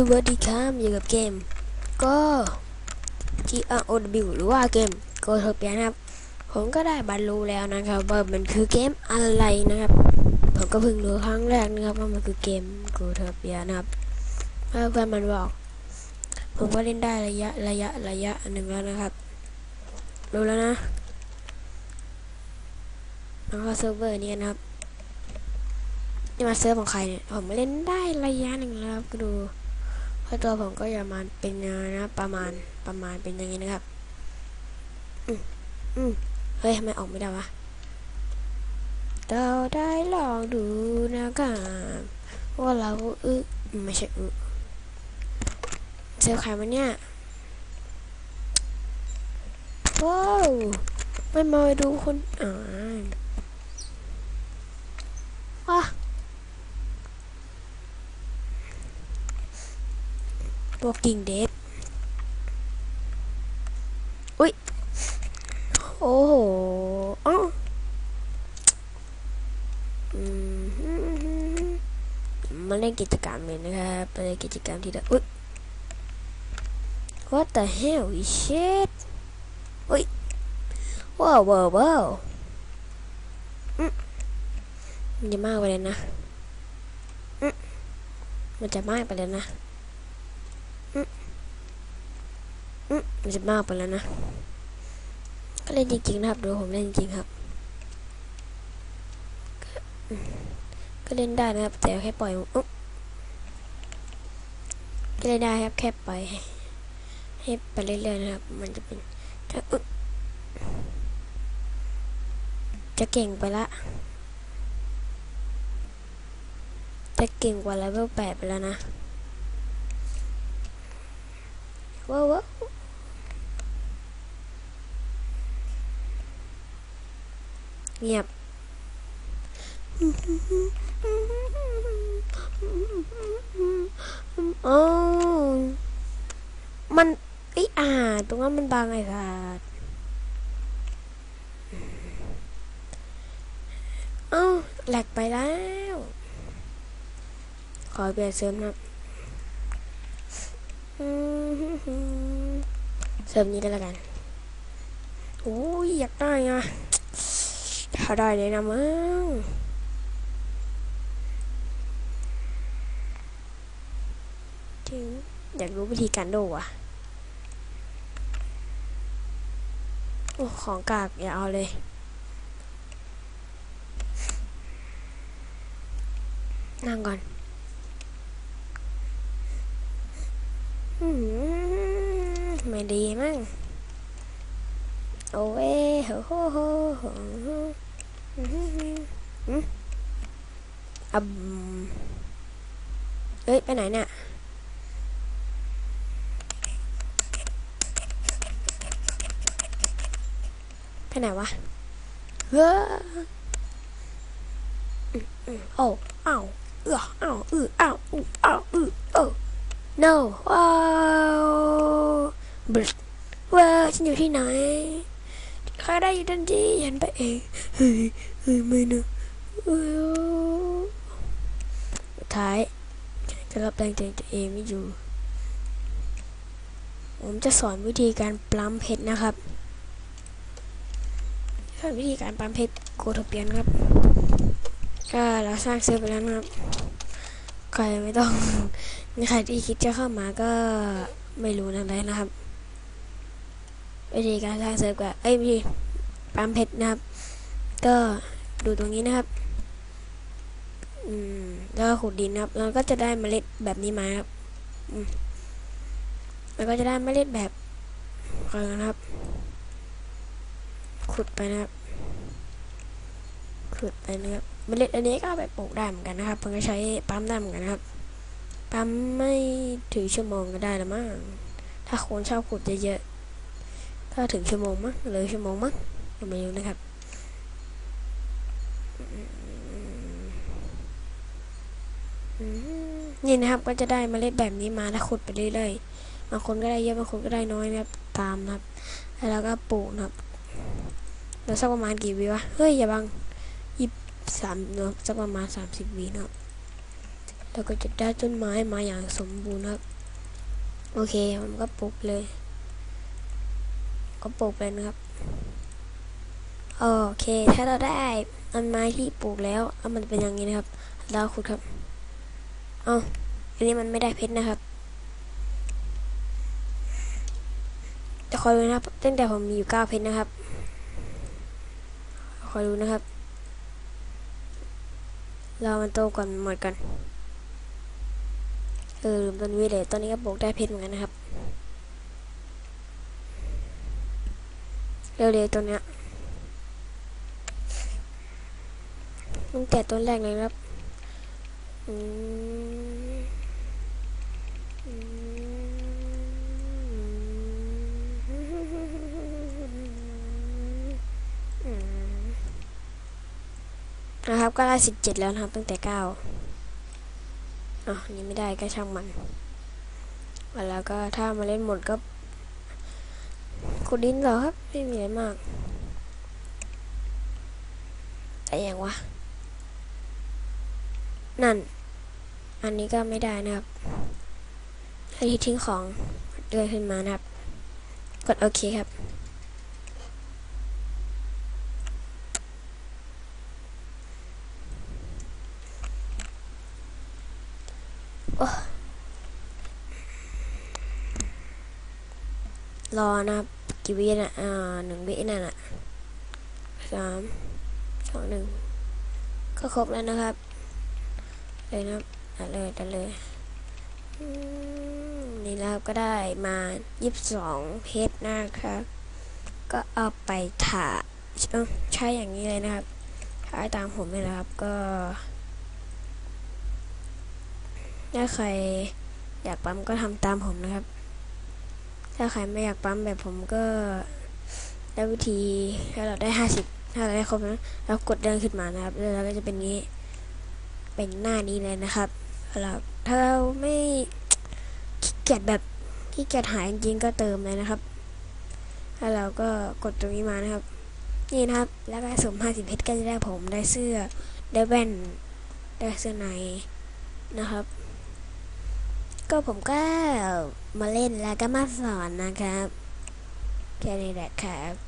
สวัสดีครับอยู่กับเกมก็ G R O W หรือว่าเกม Go t o p i a นะครับ ผมก็ได้บรรลุแล้วนะครับว่ามันคือเกมอะไรนะครับ ผมก็เพิ่งรู้ครั้งแรกนะครับว่ามันคือเกม Go t o p i a นะครับเพื่อนมันบอก ผมก็เล่นได้ระยะระยะระยะหนึ่งแล้วนะครับ รู้แล้วนะแล้วก็เซิร์ฟเวอร์นี้นะครับนี่มาเซิร์ฟของใครเนี่ยผมเล่นได้ระยะหนึ่งแล้วครับก็ดู เพราะตัวผมก็อย่ามาเป็นย่างนั้นะประมาณประมาณเป็นอย่างนี้นะครับ อืมอืมเฮ้ยทำไมออกไม่ได้วะเราได้ลองดูนะครับว่าเราอึไม่ใช่อึเซลลใครมันเนี่ยว้าวไม่มาดูคนอ่าน Walking Dead อุ้ย โอ้โหอ้าวอืมาเล่นกิจกรรมเลยนะครับมาเล่นกิจกรรมที่เดอุ้ย What the hell is shit อุ้ย ว้าวว้าวว้าวอืมมันจะมากไปเลยนะอืมมันจะมากไปเลยนะ อื มมันจะมากไปแล้วนะ ก็เล่นจริงๆนะครับดูผมเล่นจริงครับ ก็เล่นได้นะครับ แต่แค่ปล่อยอุ๊บก็เล่นได้ครับแค่ปล่อยให้ไปเรื่อยๆนะครับ มันจะเป็นจะอุ๊บจะเก่งไปละ จะเก่งกว่าเลเวลแปดไปแล้วนะว้าวว้าว เงียบ โอ้ มันไอยอ่า ตรงนั้นมันบางไอ้สัสเอ้าแหลกไปแล้ว ขอเปลี่ยนเสริมครับเสริมนี้ก็แล้วกัน โอ้ยอยากได้อ่ะถ้าได้เลยนะมึงจริงอยากรู้วิธีการโดอะ โอ้ ของกากอย่าเอาเลยนั่งก่อนอืมไม่ดีมั้งโอ้เอ้โหโหโหโห อืมอ่ำเอ้ย ไปไหนเนี่ย ไปไหนวะ เฮ้ออืมอืมโอ้อ้าวเอออ้าวเอออ้าวอู้อ้าวเออเออ no ว้าวบรว้าวฉันอยู่ที่ไหน ใครได้อยู่ทันทีฉันไปเองเฮ้ยเฮ้ยไม่นะท้ายจะรับแรงใจตัวเองไม่อยู่ ผมจะสอนวิธีการปั๊มเพชรนะครับสอนวิธีการปั๊มเพชรโกโทเปียนครับ ก็เราสร้างเซิร์ฟไปแล้วนะครับ ใครไม่ต้องใครที่คิดจะเข้ามาก็ไม่รู้อะไรนะครับ วิธีการสร้างเซิร์ฟก็เอ้ยวิธีปั๊มเพชรนะครับ ก็ดูตรงนี้นะครับ อืมแล้วก็ขุดดินนะครับแล้วก็จะได้เมล็ดแบบนี้มาครับอืมแล้วก็จะได้เมล็ดแบบอะไรนะครับ ขุดไปนะครับ ขุดไปนะครับ เมล็ดอันนี้ก็ไปปลูกได้เหมือนกันนะครับเพิ่งก็ใช้ปั๊มได้เหมือนกันนะครับ ปั๊มไม่ถึงชั่วโมงก็ได้ละมั้งถ้าคนชอบขุดเยอะ ๆก็ถึงชั่วโมงมั้งเลยชั่วโมงมั้งก็ไม่รู้นะครับนี่นะครับก็จะได้เมล็ดแบบนี้มาแล้วขุดไปเรื่อยๆบางคนก็ได้เยอะบางคนก็ได้น้อยนะครับตามนะครับ แล้วก็ปลูกนะครับแล้วสักประมาณกี่วิวะเฮ้ยอย่าบังยี่สามเนาะสักประมาณสามสิบวินะครับเราก็จะได้ต้นไม้มาอย่างสมบูรณ์ครับ โอเคผมก็ปลูกเลย ก็ปลูกเลยนะครับ โอเค ถ้าเราได้ต้นไม้ที่ปลูกแล้วเอามันเป็นอย่างนี้นะครับ เราขุดครับ เอาอันนี้มันไม่ได้เพชรนะครับ จะคอยดูนะครับ ตั้งแต่ผมมีอยู่เก้าเพชรนะครับ คอยดูนะครับรอมันโตก่อนหมดกันเออลืมต้นวิเลยตอนนี้ก็ปลูกได้เพชรเหมือนกันนะครับ เร็วๆตัวเนี้ยตั้งแต่ต้นแรกเลยครับอืมอืมนะครับก็ได้สิบเจ็ดแล้วนะครับ ตั้งแต่เก้าอะนี่ไม่ได้ก็ช่างมันแล้วก็ถ้ามาเล่นหมดก็ ขุดดินเหรอครับ ไม่มีอะไรมาก แต่อย่างวะ นั่น อันนี้ก็ไม่ได้นะครับให้ที่ทิ้งของเดินขึ้นมานะครับ กดโอเคครับโอ้รอนะครับ กี่วินะอ่าหนึ่งวินั่นอะสามสองหนึ่งก็ครบแล้วนะครับ เลยนะครับตัดเลยตัดเลยนี่นะครับก็ได้มายี่สิบสองเพชรนะครับ ก็เอาไปถ่าใช้อย่างนี้เลยนะครับใช้ตามผมเลยนะครับก็ถ้าใครอยากปั๊มก็ทำตามผมนะครับ ถ้าใครไม่อยากปั๊มแบบผมก็ได้วิธีถ้าเราได้ห้าสิบถ้าเราได้ครบนะเรากดเดินขึ้นมานะครับ แล้วเราก็จะเป็นนี้ เป็นหน้านี้เลยนะครับแล้วถ้าเราไม่ขี้เกียจแบบขี้เกียจหายจริงๆก็เติมเลยนะครับแล้วเราก็กดตรงนี้มานะครับ นี่นะครับ แล้วก็สม50เพชรก็จะได้ผมได้เสื้อได้แว่นได้เสื้อในนะครับ ก็ผมก็มาเล่นแล้วก็มาสอนนะครับ แค่นี้แหละครับ